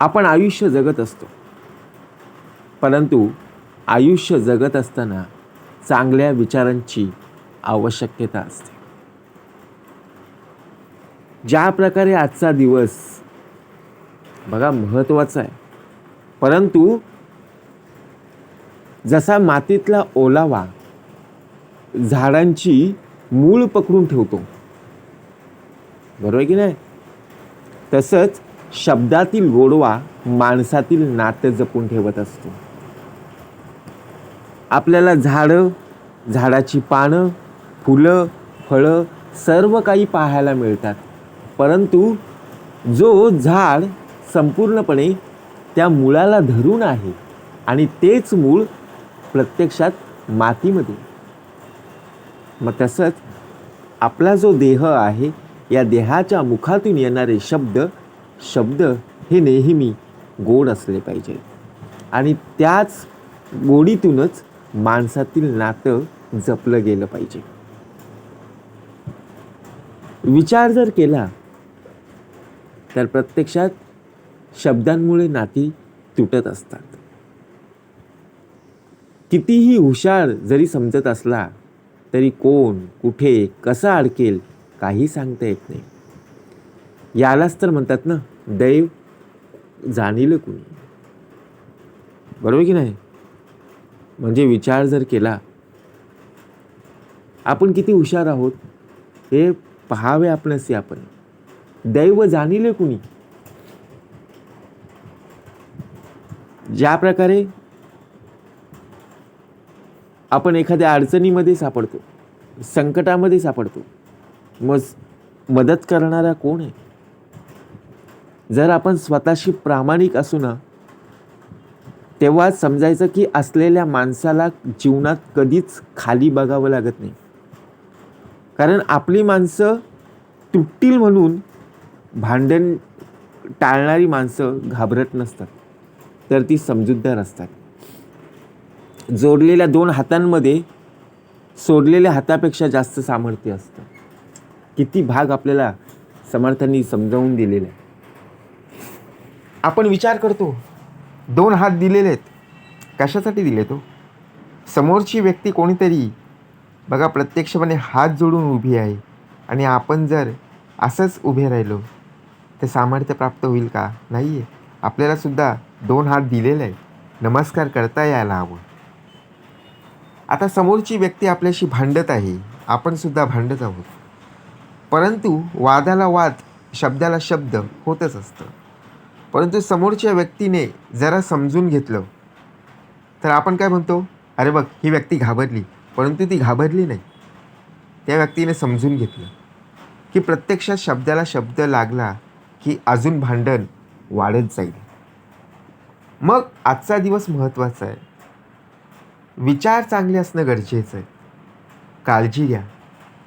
आपण आयुष्य जगत असतो. परंतु आयुष्य जगत असताना चांगल्या विचारांची आवश्यकता असते. ज्या प्रकारे आजचा दिवस बघा महत्त्वाचा आहे. परंतु जसा मातीतला ओलावा झाडांची मूळ पकडून ठेवतो. बरोबर आहे की नाही? तसंच शब्दातील गोडवा माणसातील नातं जपून ठेवत असतो. आपल्याला झाडं झाडाची पानं फुलं फळं सर्व काही पाहायला मिळतात. परंतु जो झाड संपूर्णपणे त्या मुळाला धरून आहे आणि तेच मूळ प्रत्यक्षात मातीमध्ये. मग तसंच आपला जो देह आहे या देहाच्या मुखातून येणारे शब्द शब्द हे नेहमी गोड असले पाहिजे. आणि त्याच गोडीतूनच माणसातील नातं जपलं गेलं पाहिजे. विचार जर केला तर प्रत्यक्षात शब्दांमुळे नाती तुटत असतात. कितीही हुशार जरी समजत असला तरी कोण कुठे कसा अडकेल काही सांगता येत नाही. यालाच तर म्हणतात ना दैव जाणील कुणी? बरोबर की नाही? म्हणजे विचार जर केला आपण किती हुशार आहोत हे पहावे आपणसे आपण. दैव जाणील कुणी? ज्या प्रकारे आपण एखाद्या अडचणीमध्ये सापडतो संकटामध्ये सापडतो मग मदत करणारा कोण आहे? जर आपण स्वतःशी प्रामाणिक असू ना तेव्हा समजायचं की असलेल्या माणसाला जीवनात कधीच खाली बघावं लागत नाही. कारण आपली माणसं तुटतील म्हणून भांडण टाळणारी माणसं घाबरत नसतात तर ती समजूतदार असतात. जोडलेल्या दोन हातांमध्ये सोडलेल्या हातापेक्षा जास्त सामर्थ्य असतं. किती भाग आपल्याला समर्थांनी समजावून दिलेला आहे आपण विचार करतो. दोन हात दिलेले आहेत कशासाठी दिले तो हो? समोरची व्यक्ती कोणीतरी बघा प्रत्यक्षपणे हात जोडून उभी आहे. आणि आपण जर असंच उभे राहिलो तर सामर्थ्य प्राप्त होईल का? नाही आहे आपल्यालासुद्धा दोन हात दिलेले आहेत. नमस्कार करता यायला हवं आता समोरची व्यक्ती आपल्याशी भांडत आहे. आपणसुद्धा भांडत आहोत. परंतु वादाला वाद शब्दाला शब्द होतच असतं. परंतु समोरच्या व्यक्तीने जरा समजून घेतलं. तर आपण काय म्हणतो? अरे बघ ही व्यक्ती घाबरली परंतु ती घाबरली नाही. त्या व्यक्तीने समजून घेतलं की प्रत्यक्षात शब्दाला शब्द लागला की अजून भांडण वाढत जाईल. मग आजचा दिवस महत्त्वाचा आहे. विचार चांगले असणं गरजेचं आहे. काळजी घ्या.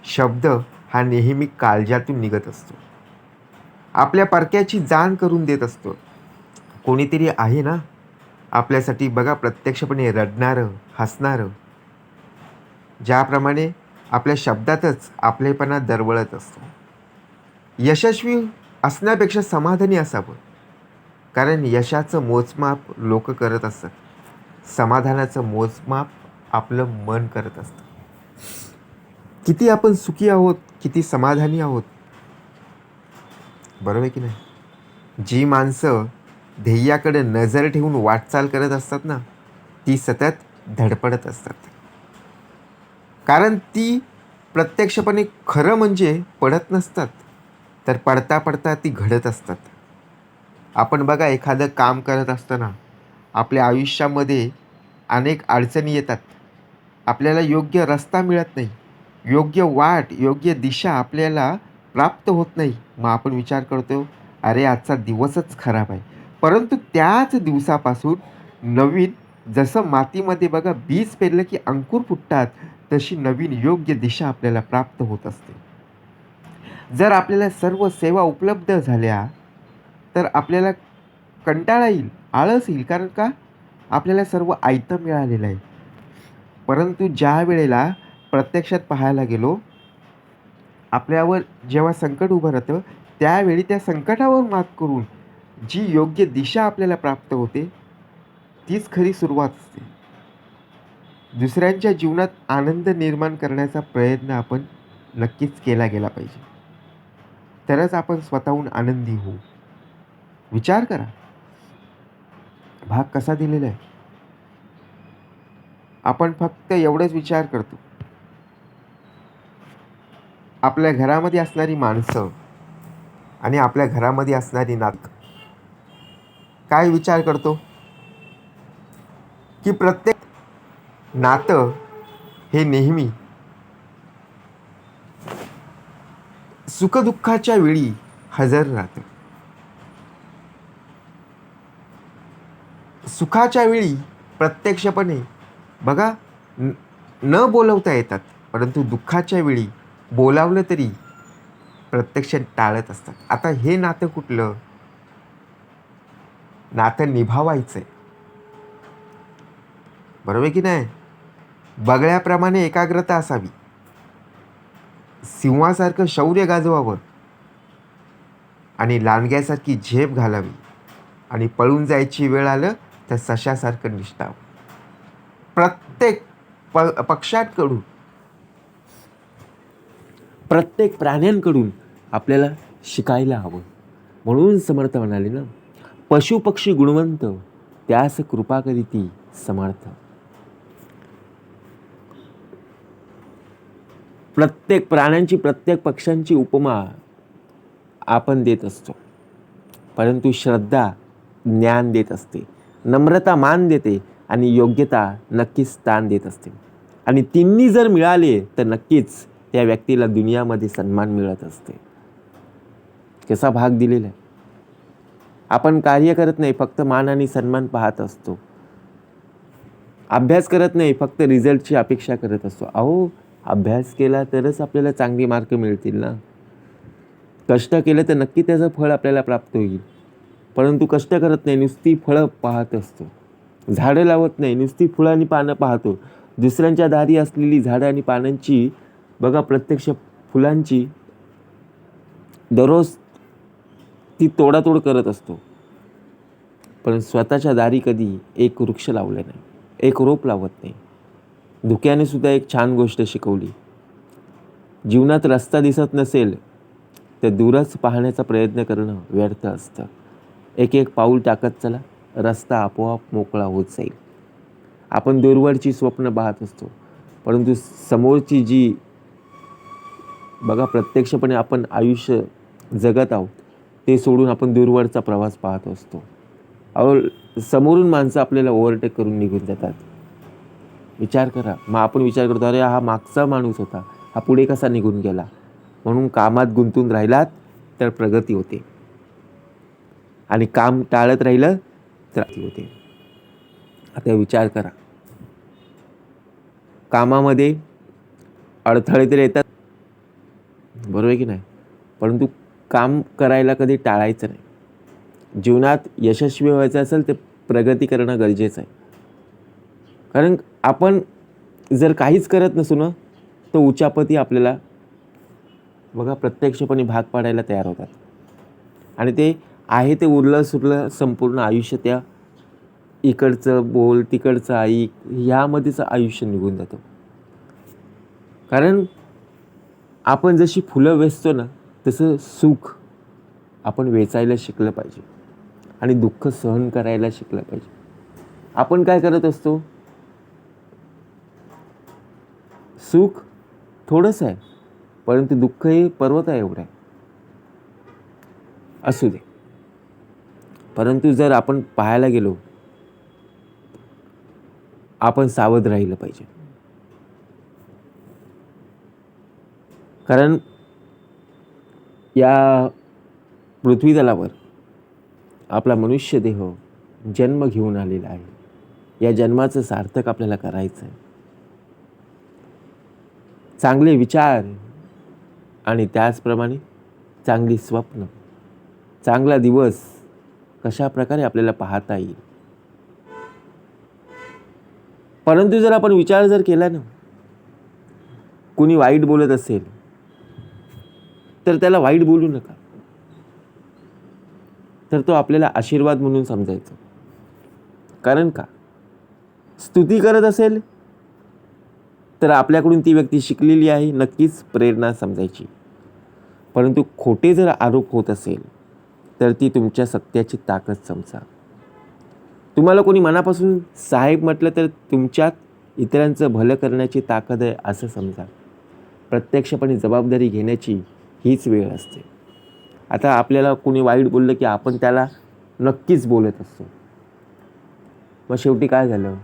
शब्द हा नेहमी काळजातून निघत असतो. आपल्या परक्याची जाण करून देत असतो. कोणीतरी आहे ना? आपल्यासाठी बघा प्रत्यक्षपणे रडणारं हसणारं. ज्याप्रमाणे आपल्या शब्दातच आपलेपणा दरवळत असतो. यशस्वी असण्यापेक्षा समाधानी असावं. कारण यशाचं मोजमाप लोक करत असतात. समाधानाचं मोजमाप आपलं मन करत असतं. किती आपण सुखी आहोत किती समाधानी आहोत बरोबर आहे की नाही? जी माणसं ध्येयाकडे नजर ठेवून वाटचाल करत असतात ना ती सतत धडपडत असतात. कारण ती प्रत्यक्षपणे खरं म्हणजे पडत नसतात तर पडता पडता ती घडत असतात. आपण बघा एखादं काम करत असताना आपल्या आयुष्यामध्ये अनेक अडचणी येतात. आपल्याला योग्य रस्ता मिळत नाही. योग्य वाट योग्य दिशा आपल्याला प्राप्त होत नाही. मग आपण विचार करतो अरे आजचा दिवसच खराब आहे. परंतु त्याच दिवसापासून नवीन जसं मातीमध्ये बघा बीज पेरलं की अंकुर फुटतात तशी नवीन योग्य दिशा आपल्याला प्राप्त होत असते. जर आपल्याला सर्व सेवा उपलब्ध झाल्या तर आपल्याला कंटाळा येईल आळस येईल. कारण का? आपल्याला सर्व आयतं मिळालेलं आहे. परंतु ज्या वेळेला प्रत्यक्षात पाहायला गेलो आपल्यावर जेव्हा संकट उभं राहतं त्यावेळी त्या संकटावर मात करून जी योग्य दिशा आपल्याला प्राप्त होते तीच खरी सुरुवात असते. दुसऱ्यांच्या जीवनात आनंद निर्माण करण्याचा प्रयत्न आपण नक्कीच केला गेला पाहिजे. तरच आपण स्वतःहून आनंदी होऊ. विचार करा. भाग कसा दिलेला आहे? आपण फक्त एवढंच विचार करतो. आपल्या घरामध्ये असणारी माणसं आणि आपल्या घरामध्ये असणारी नात काय विचार करतो? की प्रत्येक नातं हे नेहमी सुखदुःखाच्या वेळी हजर राहतं. सुखाच्या वेळी प्रत्यक्षपणे बघा न न बोलवता येतात परंतु दुःखाच्या वेळी बोलावलं तरी प्रत्यक्ष टाळत असतात. आता हे नातं कुठलं? नातं निभावायचं आहे बरोबर की नाही? बगळ्याप्रमाणे एकाग्रता असावी. सिंहासारखं शौर्य गाजवावं. आणि लांडग्यासारखी झेप घालावी. आणि पळून जायची वेळ आलं तर सशासारखं निष्ठावं. प्रत्येक प पक्षांकडून प्रत्येक प्राण्यांकडून आपल्याला शिकायला हवं. म्हणून समर्थ म्हणाले ना पशुपक्षी गुणवंत त्यास कृपा करीती समर्थ. प्रत्येक प्राण्यांची प्रत्येक पक्ष्यांची उपमा आपण देत असतो. परंतु श्रद्धा ज्ञान देत असते. नम्रता मान देते आणि योग्यता नक्कीच स्थान देत असते. आणि तिन्ही जर मिळाले तर नक्कीच त्या व्यक्तीला दुनियामध्ये सन्मान मिळत असते. कसा भाग दिलेला आहे? आपण कार्य करत नाही फक्त मान आणि सन्मान पाहत असतो. अभ्यास करत नाही फक्त रिझल्टची अपेक्षा करत असतो. अहो अभ्यास केला तरच आपल्याला चांगले मार्क मिळतील ना? कष्ट केलं तर नक्की त्याचं फळ आपल्याला प्राप्त होईल. परंतु कष्ट करत नाही नुसती फळं पाहत असतो. झाडं लावत नाही नुसती फुलं आणि पानं पाहतो. दुसऱ्यांच्या दारी असलेली झाडं आणि पानांची बघा प्रत्यक्ष फुलांची दररोज ती तोडातोड करत असतो. पण स्वतःच्या दारी कधी एक वृक्ष लावले नाही एक रोप लावत नाही. धुक्याने सुद्धा एक छान गोष्ट शिकवली. जीवनात रस्ता दिसत नसेल तर दूरच पाहण्याचा प्रयत्न करणं व्यर्थ असतं. एक एक पाऊल टाकत चला रस्ता आपोआप मोकळा होत जाईल. आपण दूरवरची स्वप्न पाहत असतो परंतु समोरची जी बघा प्रत्यक्षपणे आपण आयुष्य जगत आहोत ते सोडून आपण दूरवरचा प्रवास पाहत असतो. अहो समोरून माणसं आपल्याला ओव्हरटेक करून निघून जातात. विचार करा. मग आपण विचार करतो अरे हा मागचा माणूस होता. हा पुढे कसा निघून गेला? म्हणून कामात गुंतून राहिलात तर प्रगती होते. आणि काम टाळत राहिलं तर होते. आता विचार करा. कामामध्ये अडथळे तर येतात. बरोबर आहे की नाही? परंतु काम करायला कधी टाळायचं नाही. जीवनात यशस्वी व्हायचं असेल ते प्रगती करणं गरजेचं आहे. कारण आपण जर काहीच करत नसू ना तर उचापती आपल्याला बघा प्रत्यक्षपणे भाग पाडायला तयार होतात. आणि ते आहे ते उरलं सुरलं संपूर्ण आयुष्य त्या इकडचं बोल तिकडचं ऐक ह्यामध्येच आयुष्य निघून जातं. कारण आपण जशी फुलं वेचतो ना तसं सुख आपण वेचायला शिकलं पाहिजे. आणि दुःख सहन करायला शिकलं पाहिजे. आपण काय करत असतो? सुख थोडंसं आहे परंतु दुःख हे पर्वत आहे एवढं आहे. असू दे. परंतु जर आपण पाहायला गेलो आपण सावध राहिलं पाहिजे. कारण या पृथ्वीदलावर आपला मनुष्य देह जन्म घेऊन आलेला आहे. या जन्माचं सार्थक आपल्याला करायचं आहे. चांगले विचार आणि त्याचप्रमाणे चांगली स्वप्न चांगला दिवस कशा प्रकारे आपल्याला पाहता येईल? परंतु जर आपण विचार जर केला ना कुणी वाईट बोलत असेल तर त्याला वाईट बोलू नका. तर तो आपल्याला आशीर्वाद म्हणून समजायचा. कारण का? स्तुती करत असेल तर आपल्याकडून ती व्यक्ती शिकलेली आहे नक्कीच प्रेरणा समजायची. परंतु खोटे जर आरोप होत असेल तर ती तुमच्या सत्याची ताकद समजा. तुम्हाला कोणी मनापासून साहेब म्हटलं तर तुमच्यात इतरांचं भलं करण्याची ताकद आहे असं समजा. प्रत्यक्षपणे जबाबदारी घेण्याची हीच वेळ असते. आता आपल्याला कोणी वाईट बोललं की आपण त्याला नक्कीच बोलत असतो. मग शेवटी काय झालं?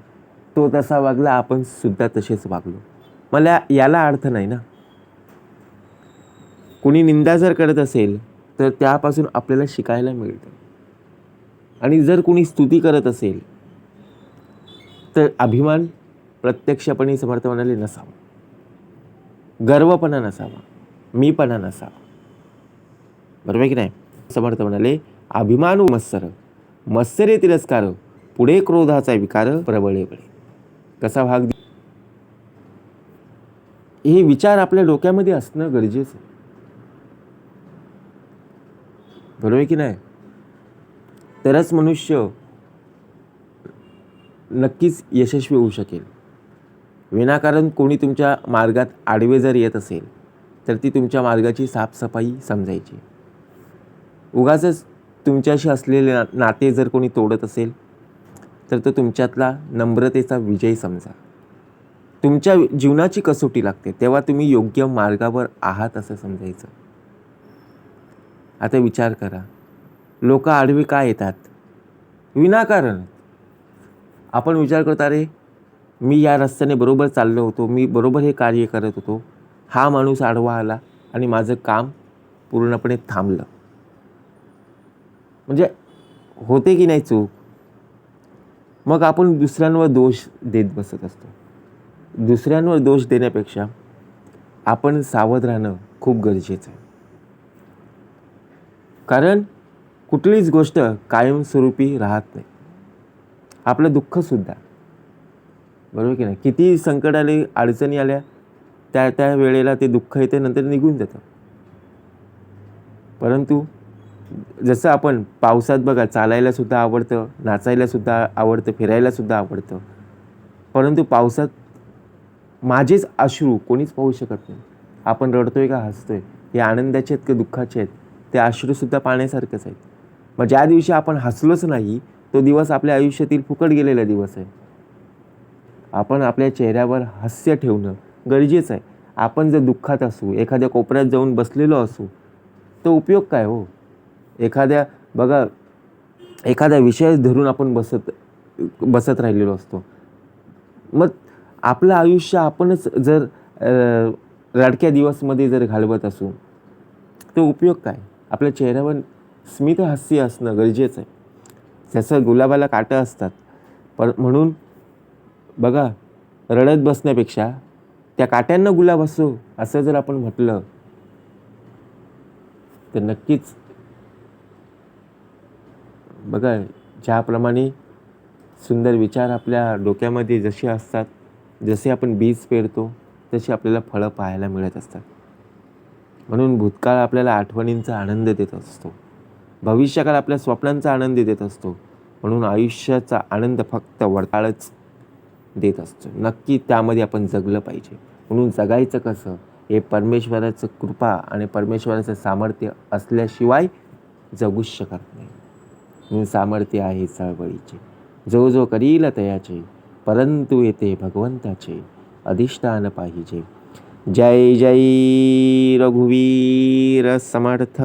तो तसा वागला आपण सुद्धा तसेच वागलो. मला याला अर्थ नाही ना. कोणी निंदा जर करत असेल तर त्यापासून आपल्याला शिकायला मिळतं. आणि जर कोणी स्तुती करत असेल तर अभिमान प्रत्यक्षपणे समर्थ म्हणाले नसावा. गर्वपणा नसावा. मीपणा नसावा. बरोबर आहे की नाही? समर्थ म्हणाले अभिमान मत्सर मत्सरे तिरस्कार पुढे क्रोधाचा विकार प्रबळे बळे. कसा भाग हे विचार आपल्या डोक्यामध्ये असणं गरजेचं आहे. बरोबर आहे की नाही? तरच मनुष्य नक्कीच यशस्वी होऊ शकेल. विनाकारण कोणी तुमच्या मार्गात आडवे जर येत असेल तर ती तुमच्या मार्गाची साफसफाई समजायची. उगाच तुमच्याशी असलेले ना- नाते जर कोणी तोडत असेल तर तो तुमच्यातला नम्रतेचा विजय समजा. तुमच्या जीवनाची कसोटी लागते तेव्हा तुम्ही योग्य मार्गावर आहात असं समजायचं. आता विचार करा लोक आडवे का येतात? विनाकारण. आपण विचार करतो अरे मी या रस्त्याने बरोबर चाललो होतो मी बरोबर हे कार्य करत होतो हा माणूस आडवा आला आणि माझं काम पूर्णपणे थांबलं. म्हणजे होते की नाही चूक? मग आपण दुसऱ्यांवर दोष देत बसत असतो. दुसऱ्यांवर दोष देण्यापेक्षा आपण सावध राहणं खूप गरजेचं आहे. कारण कुठलीच गोष्ट कायमस्वरूपी राहत नाही. आपलं दुःखसुद्धा बरोबर की नाही? किती संकट आले अडचणी आल्या त्या त्या वेळेला ते दुःख येते नंतर निघून जातं. परंतु जसं आपण पावसात बघा चालायलासुद्धा आवडतं नाचायलासुद्धा आवडतं फिरायलासुद्धा आवडतं. परंतु पावसात माझेच अश्रू कोणीच पाहू शकत नाही. आपण रडतोय का हसतोय हे आनंदाचे आहेत का दुःखाचे आहेत ते अश्रूसुद्धा पाण्यासारखंच आहेत. मग ज्या दिवशी आपण हसलोच नाही तो दिवस आपल्या आयुष्यातील फुकट गेलेला दिवस आहे. आपण आपल्या चेहऱ्यावर हास्य ठेवणं गरजेचं आहे. आपण जर दुःखात असू एखाद्या कोपऱ्यात जाऊन बसलेलो असू तो उपयोग काय हो? एखाद्या बघा एखादा विषय धरून आपण बसत बसत राहिलेलो असतो. मग आपलं आयुष्य आपणच जर अ, रडक्या दिवसमध्ये जर घालवत असू तो उपयोग काय? आपल्या चेहऱ्यावर स्मित हास्य असणं गरजेचं आहे. जसं गुलाबाला काटं असतात पण म्हणून बघा रडत बसण्यापेक्षा त्या काट्यांना गुलाब असो असं जर आपण म्हटलं तर नक्कीच बघा ज्याप्रमाणे सुंदर विचार आपल्या डोक्यामध्ये जसे असतात जसे आपण बीज पेरतो तशी आपल्याला फळं पाहायला मिळत असतात. म्हणून भूतकाळ आपल्याला आठवणींचा आनंद देत असतो. भविष्यकाळ आपल्या स्वप्नांचा आनंद देत असतो. म्हणून आयुष्याचा आनंद फक्त वडताळच देत असतो. नक्की त्यामध्ये आपण जगलं पाहिजे. म्हणून जगायचं कसं? हे परमेश्वराचं कृपा आणि परमेश्वराचं सामर्थ्य असल्याशिवाय जगूच शकत नाही. म्हणून सामर्थ्य आहे चळवळीचे. जो जो करील तयाचे परंतु येते भगवंताचे अधिष्ठान पाहिजे. जय जय रघुवीर समर्थ.